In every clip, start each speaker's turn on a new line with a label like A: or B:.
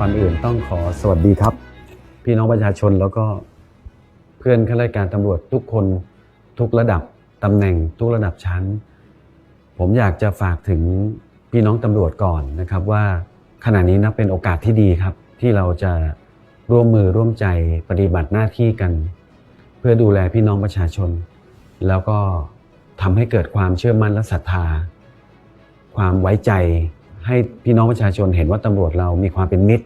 A: ก่อนอื่นต้องขอสวัสดีครับ พี่น้องประชาชนแล้วก็เพื่อนข้าราชการตำรวจทุกคนทุกระดับตำแหน่งทุกระดับชั้น ผมอยากจะฝากถึงพี่น้องตำรวจก่อนนะครับว่าขณะนี้นับเป็นโอกาสที่ดีครับ ที่เราจะร่วมมือร่วมใจปฏิบัติหน้าที่กัน เพื่อดูแลพี่น้องประชาชน แล้วก็ทำให้เกิดความเชื่อมั่นและศรัทธา ความไว้ใจ ให้พี่น้องประชาชนเห็นว่าตำรวจเรามีความเป็นมิตร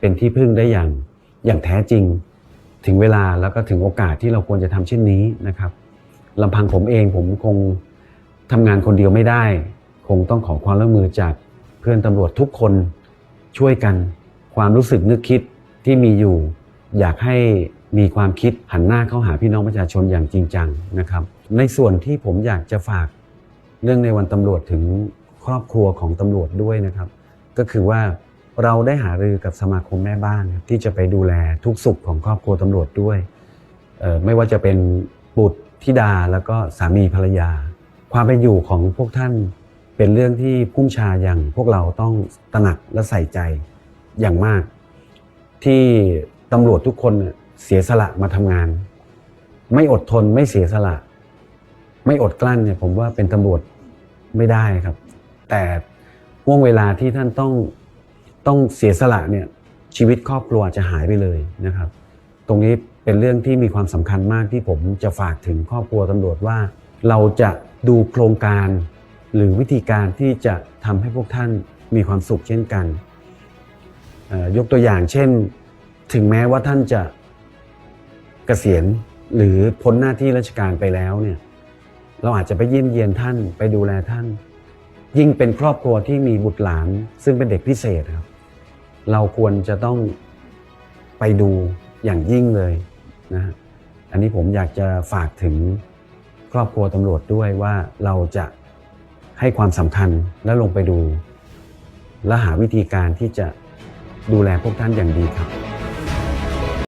A: เป็นที่พึ่งได้อย่างอย่างแท้จริง ถึงเวลาแล้วก็ถึงโอกาสที่เราควรจะทำเช่นนี้นะครับลำพังผมเองผมคงทำงานคนเดียวไม่ได้ คงต้องขอความร่วมมือจากเพื่อนตำรวจทุกคนช่วยกัน ความรู้สึกนึกคิดที่มีอยู่ อยากให้มีความคิดหันหน้าเข้าหาพี่น้องประชาชนอย่างจริงจังนะครับ ในส่วนที่ผมอยากจะฝากเรื่องในวันตำรวจถึง ครอบครัวของตำรวจด้วยนะครับ ก็คือว่าเราได้หารือกับสมาคมแม่บ้านครับที่จะไปดูแลทุกสุขของครอบครัวตำรวจด้วยไม่ว่าจะเป็นบุตรธิดาแล้วก็สามีภรรยา ความเป็นอยู่ของพวกท่านเป็นเรื่องที่พุ่งชาอย่างพวกเราต้องตระหนักและใส่ใจอย่างมาก ที่ตำรวจทุกคนเสียสละมาทำงาน ไม่อดทนไม่เสียสละ ไม่อดกลั้นเนี่ยผมว่าเป็นตำรวจไม่ได้ครับ แต่ห่วงเวลาที่ท่านต้องต้องเสียสละเนี่ยชีวิตครอบครัวจะหายไปเลยนะครับ ตรงนี้เป็นเรื่องที่มีความสำคัญมากที่ผมจะฝากถึงครอบครัวตำรวจว่า เราจะดูโครงการหรือวิธีการที่จะทำให้พวกท่านมีความสุขเช่นกัน ยกตัวอย่างเช่น ถึงแม้ว่าท่านจะเกษียณหรือพ้นหน้าที่ราชการไปแล้วเนี่ยเราอาจจะไปเยี่ยมเยียนท่านไปดูแลท่าน ยิ่งเป็นครอบครัวที่มีบุตรหลาน ซึ่งเป็นเด็กพิเศษครับ เราควรจะต้องไปดูอย่างยิ่งเลยนะฮะอันนี้ผมอยากจะฝากถึงครอบครัวตำรวจด้วยว่าเราจะให้ความสำคัญและลงไปดู และหาวิธีการที่จะดูแลพวกท่านอย่างดีครับ